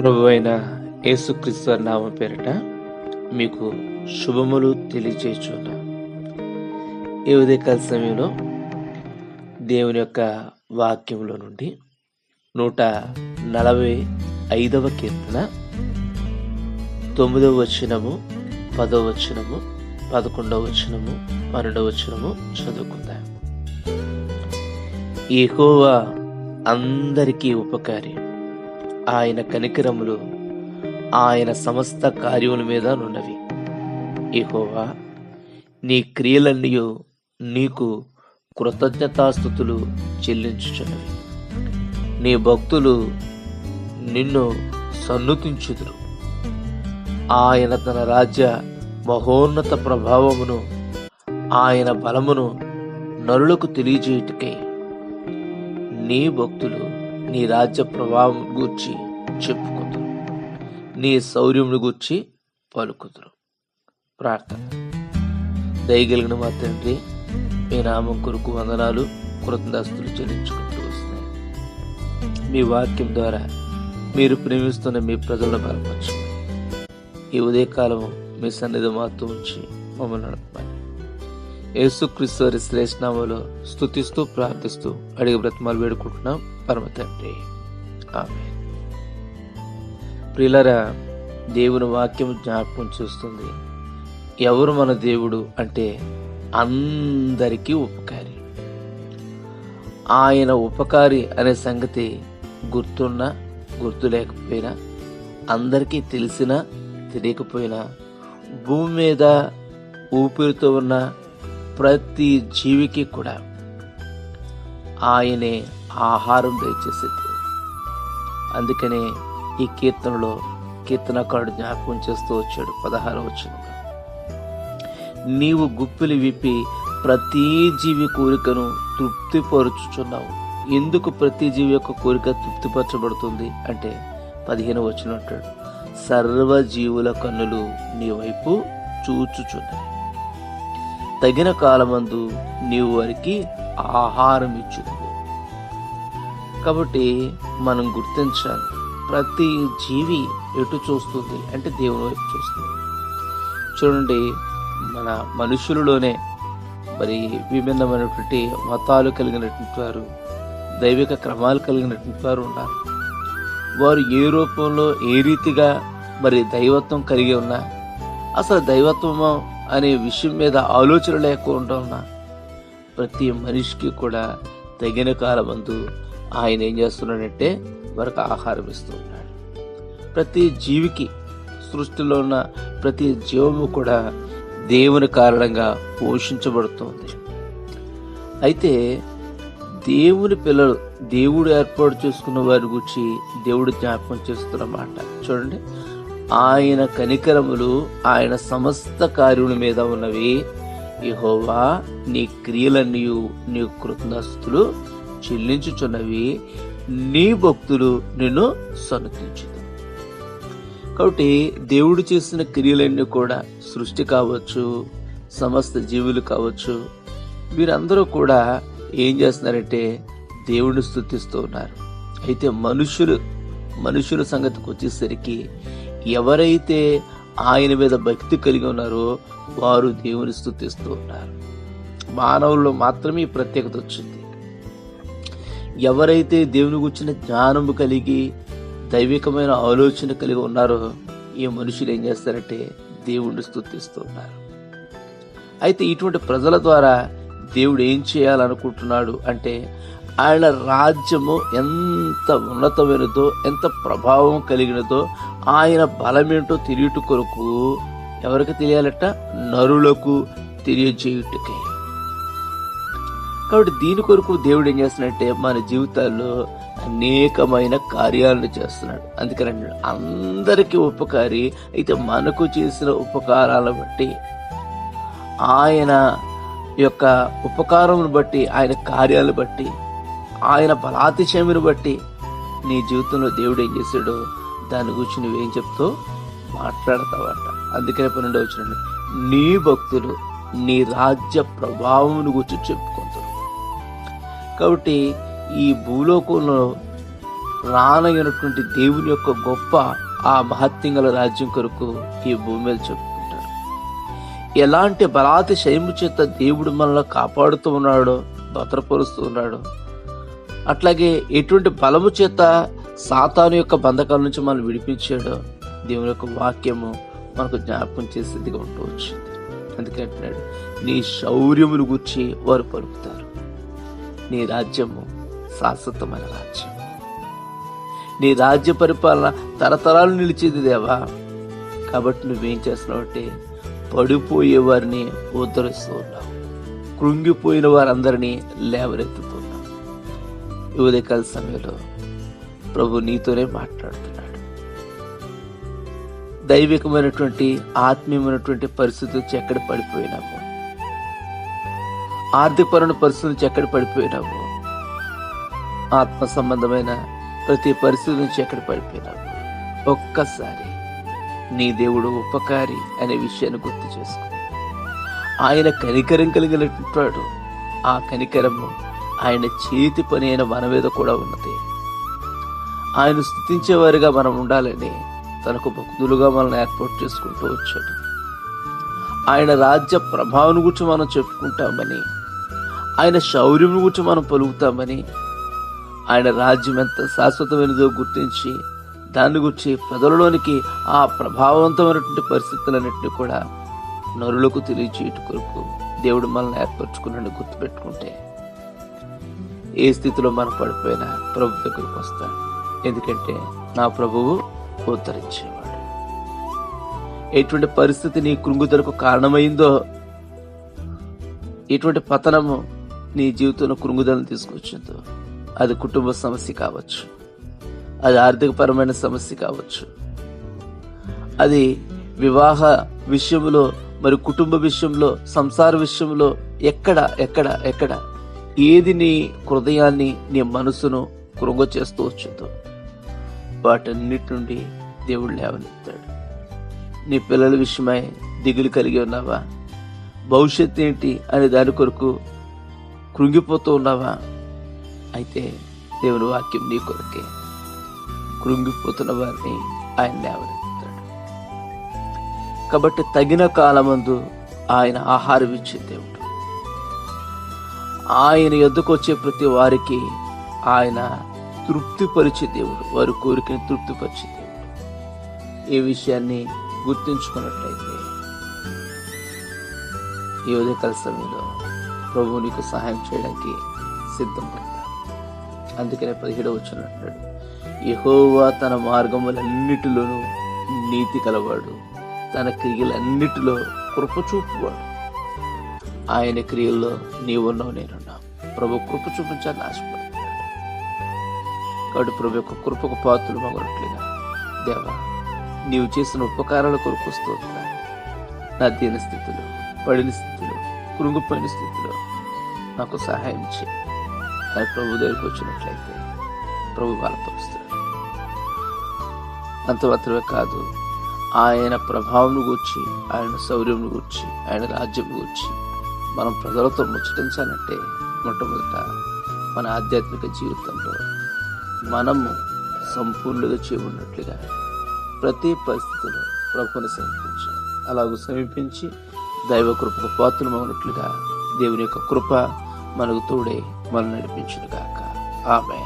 ప్రభు అయిన యేసుక్రీస్తు నామ పేరిట మీకు శుభములు తెలియచేస్తున్నా ఈ ఉదయకాల సమయంలో దేవుని యొక్క వాక్యంలో నుండి నూట నలభై ఐదవ కీర్తన తొమ్మిదవ వచనము పదవ వచనము పదకొండవ వచనము పన్నెండవ వచనము చదువుకుందాం. ఎక్కువ అందరికీ ఉపకారి. ఆయన కనికరములు ఆయన సమస్త కార్యముల మీద నున్నవి. ఇహోవా నీ క్రియలన్నీ నీకు కృతజ్ఞతాస్థుతులు చెల్లించుచున్నవి. నీ భక్తులు నిన్ను సన్నుతించుదురు. ఆయన తన రాజ్య మహోన్నత ప్రభావమును ఆయన బలమును నరులకు తెలియజేయుటకై. నీ భక్తులు నీ రాజ్య ప్రభావం గూర్చి చెప్పుకుందరు. నీ శౌర్యమును గూర్చి పలుకుదురు. ప్రార్థన. దయగలిగిన మా తండ్రి మీ నామం కొరకు వందనాలు కృతజ్ఞాస్తులు చెల్లించుకుంటూ వస్తాయి మీ వాక్యం ద్వారా మీరు ప్రేమిస్తున్న మీ ప్రజలను బలపరచండి. ఈ ఉదయకాలము మీ సన్నిధి మాతో ఉంచి మమ్మల్ని నడపండి. యేసుక్రీస్తు వారి శ్రేష్ఠనామలో స్తుతిస్తూ ప్రార్థిస్తూ అడిగి బ్రతమాలు వేడుకుంటున్నాం. పరమ తండ్రి. ఆమె ప్రియులరా దేవుని వాక్యం జ్ఞాపకం చేస్తుంది. ఎవరు మన దేవుడు అంటే అందరికీ ఉపకారి. ఆయన ఉపకారి అనే సంగతి గుర్తున్నా గుర్తు లేకపోయినా అందరికీ తెలిసినా తెలియకపోయినా భూమి మీద ఊపిరితో ఉన్న ప్రతి జీవికి కూడా ఆయనే ఆహారం దయచేసే దేవుడు అందుకనే ఈ కీర్తనలో కీర్తనకారుడు జ్ఞాపకం చేస్తూ వచ్చాడు పదహారు వచ్చిన నీవు గుప్పిలు విప్పి ప్రతి జీవి కోరికను తృప్తిపరుచుచున్నావు. ఎందుకు ప్రతి జీవి యొక్క కోరిక తృప్తిపరచబడుతుంది? అంటే పదిహేను వచ్చిన అంటాడు కన్నులు నీ వైపు చూచుచున్నాయి. తగిన కాలమందు నీవు వారికి ఆహారం ఇచ్చు కాబట్టి మనం గుర్తించాలి ప్రతి జీవి ఎటు చూస్తుంది అంటే దేవుని వైపు చూస్తుంది. చూడండి మన మనుషులలోనే మరి విభిన్నమైనటువంటి మతాలు కలిగినటువంటి వారు దైవిక క్రమాలు కలిగినటువంటి వారు ఉన్నారు. వారు ఏ రూపంలో ఏ రీతిగా మరి దైవత్వం కలిగి ఉన్నా అసలు దైవత్వము అనే విషయం మీద ఆలోచన లేకుండా ఉన్నా ప్రతి మనిషికి కూడా తగిన కాలమందు ఆయన ఏం చేస్తున్నాడంటే వారికి ఆహారం ఇస్తూ ఉన్నాడు. ప్రతి జీవికి సృష్టిలో ఉన్న ప్రతి జీవము కూడా దేవుని కారణంగా పోషించబడుతోంది. అయితే దేవుని పిల్లలు దేవుడు ఏర్పాటు చేసుకున్న వారి గురించి దేవుడు జ్ఞాపకం చేస్తున్నమాట చూడండి ఆయన కనికరములు ఆయన సమస్త కార్యముల మీద ఉన్నవి. యెహోవా నీ క్రియలన్నీ నీ కృతజ్ఞస్తులు చెల్లించుచున్నవి. నీ భక్తులు నిన్ను సన్నతించుదు కాబట్టి దేవుడు చేసిన క్రియలన్నీ కూడా సృష్టి కావచ్చు సమస్త జీవులు కావచ్చు. వీరందరూ కూడా ఏం చేస్తున్నారంటే దేవుడిని స్థుతిస్తూ ఉన్నారు. అయితే మనుషులు మనుషుల సంగతికి వచ్చేసరికి ఎవరైతే ఆయన మీద భక్తి కలిగి ఉన్నారో వారు దేవుని స్థుతిస్తూ ఉన్నారు. మానవుల్లో మాత్రమే ప్రత్యేకత వచ్చింది. ఎవరైతే దేవుని గుర్చిన జ్ఞానము కలిగి దైవికమైన ఆలోచన కలిగి ఉన్నారో ఈ మనుషులు ఏం చేస్తారంటే దేవుణ్ణి స్థుతిస్తూ ఉన్నారు. అయితే ఇటువంటి ప్రజల ద్వారా దేవుడు ఏం చేయాలనుకుంటున్నాడు అంటే ఆయన రాజ్యము ఎంత ఉన్నతమైనదో ఎంత ప్రభావం కలిగినదో ఆయన బలమేంటో తెలియట కొరకు ఎవరికి తెలియాలట? నరులకు తెలియజేయుటకే. కాబట్టి దీని కొరకు దేవుడు ఏం చేస్తున్నాడంటే మన జీవితాల్లో అనేకమైన కార్యాలను చేస్తున్నాడు. అందుకని అందరికీ ఉపకారి అయితే మనకు చేసిన ఉపకారాలను బట్టి ఆయన యొక్క ఉపకారమును బట్టి ఆయన కార్యాలను బట్టి ఆయన బలాతిశయమును బట్టి నీ జీవితంలో దేవుడు ఏం చేశాడో దాని గురించి నువ్వేం చెప్తావు మాట్లాడతావట. అందుకనే పన్నెండు వచ్చిన నీ భక్తులు నీ రాజ్య ప్రభావమును గురించి చెప్పుకుంటారు. కాబట్టి ఈ భూలోకంలో రానగినటువంటి దేవుని యొక్క గొప్ప ఆ మహత్యం గల రాజ్యం కొరకు ఈ భూమి మీద చెప్పుకుంటారు. ఎలాంటి బలాతి శైము చేత దేవుడు మనల్ని కాపాడుతూ ఉన్నాడో భద్రపరుస్తూ ఉన్నాడో అట్లాగే ఎటువంటి బలము చేత సాతాను యొక్క బంధకాల నుంచి మనం విడిపించాడో దేవుని యొక్క వాక్యము మనకు జ్ఞాపకం చేసేదిగా ఉంటూ వచ్చింది అందుకే అంటున్నాడు నీ శౌర్యమును గుర్చి వారు పలుకుతారు. నీ రాజ్యము శాశ్వతమైన రాజ్యం. నీ రాజ్య పరిపాలన తరతరాలు నిలిచేది దేవా. కాబట్టి నువ్వేం చేస్తున్నావు అంటే పడిపోయే వారిని ఉద్ధరిస్తూ ఉన్నావు కృంగిపోయిన వారందరినీ లేవరెత్తుతున్నావు ఉదయకాల సమయంలో ప్రభు నీతోనే మాట్లాడుతున్నాడు. దైవికమైనటువంటి ఆత్మీయమైనటువంటి పరిస్థితి నుంచి ఎక్కడ పడిపోయినాము ఆర్థికపరమైన పరిస్థితి నుంచి ఎక్కడ పడిపోయినాము ఆత్మ సంబంధమైన ప్రతి పరిస్థితి నుంచి ఎక్కడ పడిపోయినాము ఒక్కసారి నీ దేవుడు ఉపకారి అనే విషయాన్ని గుర్తు చేసుకో. ఆయన కనికరం కలిగినట్టు ఆ కనికరము ఆయన చేతి పని అయిన మన మీద కూడా ఉన్నది. ఆయన స్థుతించేవారిగా మనం ఉండాలని తనకు భక్తులుగా మనల్ని ఏర్పాటు చేసుకుంటూ వచ్చాడు. ఆయన రాజ్య ప్రభావం గురించి మనం చెప్పుకుంటామని ఆయన శౌర్యం గురించి మనం పలుకుతామని ఆయన రాజ్యం ఎంత శాశ్వతమైనదో గుర్తించి దాన్ని గురించి ప్రజలలోనికి ఆ ప్రభావవంతమైనటువంటి పరిస్థితులన్నింటినీ కూడా నరులకు తెలియచేయట కొరకు దేవుడు మనల్ని ఏర్పరచుకున్నాడు గుర్తుపెట్టుకుంటే ఏ స్థితిలో మనం పడిపోయినా ప్రభు దగ్గరకు వస్తాడు ఎందుకంటే నా ప్రభువు ఉద్ధరించేవాడు ఎటువంటి పరిస్థితి నీ కృంగుదలకు కారణమైందో ఎటువంటి పతనము నీ జీవితంలో కృంగుదలను తీసుకొచ్చిందో అది కుటుంబ సమస్య కావచ్చు. అది ఆర్థికపరమైన సమస్య కావచ్చు. అది వివాహ విషయంలో మరి కుటుంబ విషయంలో సంసార విషయంలో ఎక్కడ ఎక్కడ ఎక్కడ ఏది నీ హృదయాన్ని నీ మనసును కృంగ చేస్తూ వచ్చిందో వాటన్నిటి నుండి దేవుడు లేవనెత్తాడు. నీ పిల్లల విషయమై దిగులు కలిగి ఉన్నావా? భవిష్యత్ ఏంటి అనే దాని కొరకు కృంగిపోతూ ఉన్నావా? అయితే దేవుని వాక్యం నీ కొరకే. కృంగిపోతున్న వారిని ఆయన లేవనెత్తాడు. కాబట్టి తగిన కాలమందు ఆయన ఆహారం ఇచ్చే దేవుడు. ఆయన ఎద్దుకు వచ్చే ప్రతి వారికి ఆయన తృప్తిపరిచే దేవుడు. వారి కోరికని తృప్తిపరిచే దేవుడు. ఈ విషయాన్ని గుర్తుంచుకున్నట్లయితే ఈ ఉదయకాల సమయంలో ప్రభు నీకు సహాయం చేయడానికి సిద్ధం అందుకనే పదిహేడవ వచ్చిన అంటాడు యహోవా తన మార్గములన్నిటిలోనూ నీతి కలవాడు. తన క్రియలన్నిటిలో కృప చూపువాడు. ఆయన క్రియల్లో నీవున్నావు నేనున్నా ప్రభు కృప చూపించాలని ఆశపడుతున్నాడు. కాబట్టి ప్రభు యొక్క కృపకు పాత్రలు మగనట్లుగా దేవా నీవు చేసిన ఉపకారాల కొరకు వస్తుంది నా దీన స్థితిలో పడిన స్థితిలో కృంగిపోయిన స్థితిలో నాకు సహాయం చేయి. అని ప్రభు దగ్గరికి వచ్చినట్లయితే ప్రభు బలపరుస్తాడు. అంత మాత్రమే కాదు ఆయన ప్రభావం గూర్చి ఆయన శౌర్యం గూర్చి ఆయన రాజ్యం గూర్చి మనం ప్రజలతో ముచ్చటించాలంటే మొట్టమొదట మన ఆధ్యాత్మిక జీవితంలో మనము సంపూర్ణంగా చేయబడినట్లుగా ప్రతి పరిస్థితిలో ప్రభుని సమీపించాలి. అలాగూ సమీపించి దైవ కృపకు పాత్రలు మగినట్లుగా దేవుని యొక్క కృప మనకు తోడే మనం నడిపించిన కాక ఆమె